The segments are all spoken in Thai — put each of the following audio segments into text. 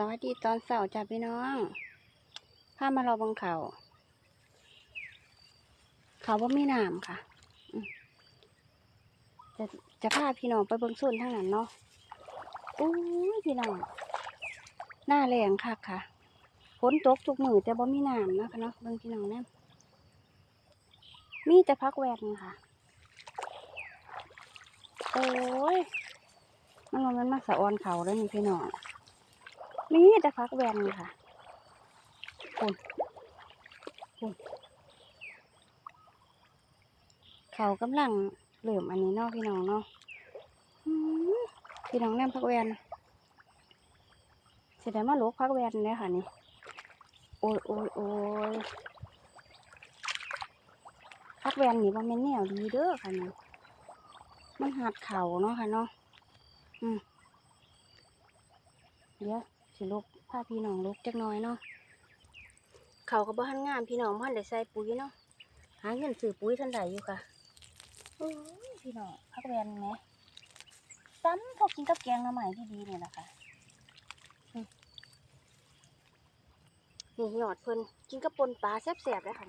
สวัสดีตอนเสาร์จ้าพี่น้องพามารอบังเขาเขาว่ามีน้ำค่ะจะจะพาพี่น้องไปเบิ่งส่วนทางนั้นเนาะอู้ยพี่น้องหน้าแรงค่ะค่ะฝนตกทุกมือแต่บ่มีน้ำนะคะเนาะเบิ่งพี่น้องนะมีแต่พักแวนค่ะ โอ้ยมันมันมาสะออนเขาแล้วนี่พี่น้อง มีแต่พักแวนค่ะคุณคุณเขากำลังเหลื่อมอันนี้เนาะพี่น้องเนาะอื้อพี่น้องแนมพักแวนเสียดายมาลกพักแวนเลยค่ะนี่ โอ้ยโอ้ยโอ้ยพักแวนนี่ว่าแม่นแนวดีเด้อค่ะนี่มันหัดเข่าเนาะค่ะเนาะ อืมเดี๋ยว สิลูกพาพี่น้องลูกจักน้อยเนาะเขาก็บ่ทันงามพี่น้องบ่ทันได้ใส่ปุ๋ยเนาะหาเงินซื้อปุ๋ยทันใดอยู่ค่ะพี่น้องพักแวนแหมซ้ำพอกินกับแกงหน้ำใหม่ดีๆเนี่ยนะคะนี่หยอดเพิ่นกินกับปนปลาแซ่บๆเลยค่ะ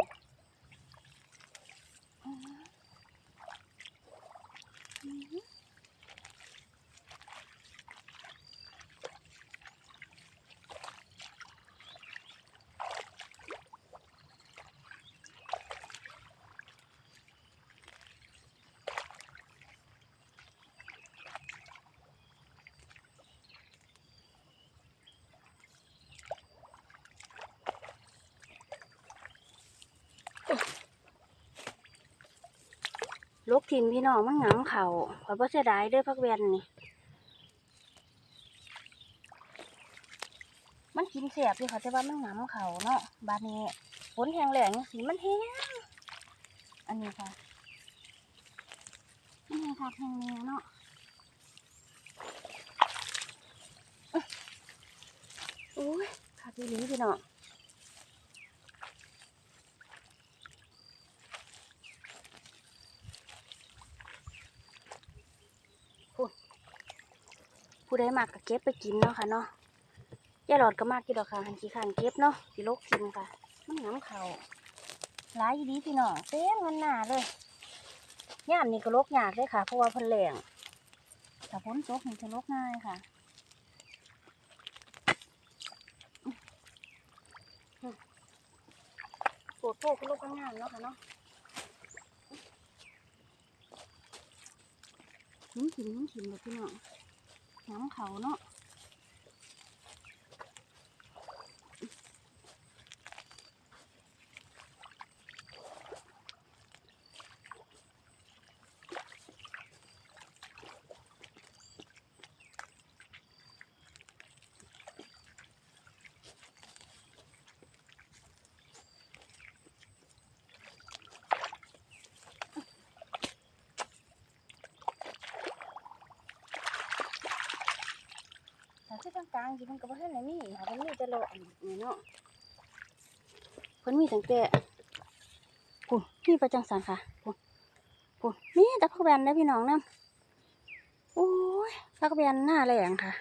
ลูกทิมพี่น้องมันหงํเขาขอยบ่เสียดายเด้อพักแวนนี่ มันกินเสียบอยู่ค่ะแต่ว่ามันหงํเขาเนาะบานี้ฝนแห้งแล้งจังสีมันแห้งอันนี้ค่ะมันแห้งคักแห้งแน่เนาะอ๊ะโอ้ยคักอีหลีพี่น้อง ผู้ใดมากก็เก็บไปกินเนาะค่ะเนาะยาหลอดก็มากกี่ดอกค่ะหันขี้ขันเก็บเนาะสิลกกินค่ะ มันน้ำเขาหลายดีพี่น้องเต็มเงินหนาเลยย่ามนี่ก็ลกยากเลยค่ะ เพราะว่าพันแรงถ้าพ้นตกมันจะลกง่ายค่ะปวดโพกก็ลกง่ายเนาะค่ะเนาะหินหินหินหินเลยพี่น้อง น้ำเขาเนาะ ที่กลางๆที่มันก็บ่ทันได้มีค่ะมันมีแต่โลอันนี้เนาะเพิ่นมีตั้งแต่ปุ่นมีประจังสันค่ะปุ่นปุ่นมีแต่พักแวนนะพี่น้องนะโอ้ยพักแวนหน้าแรงค่ะ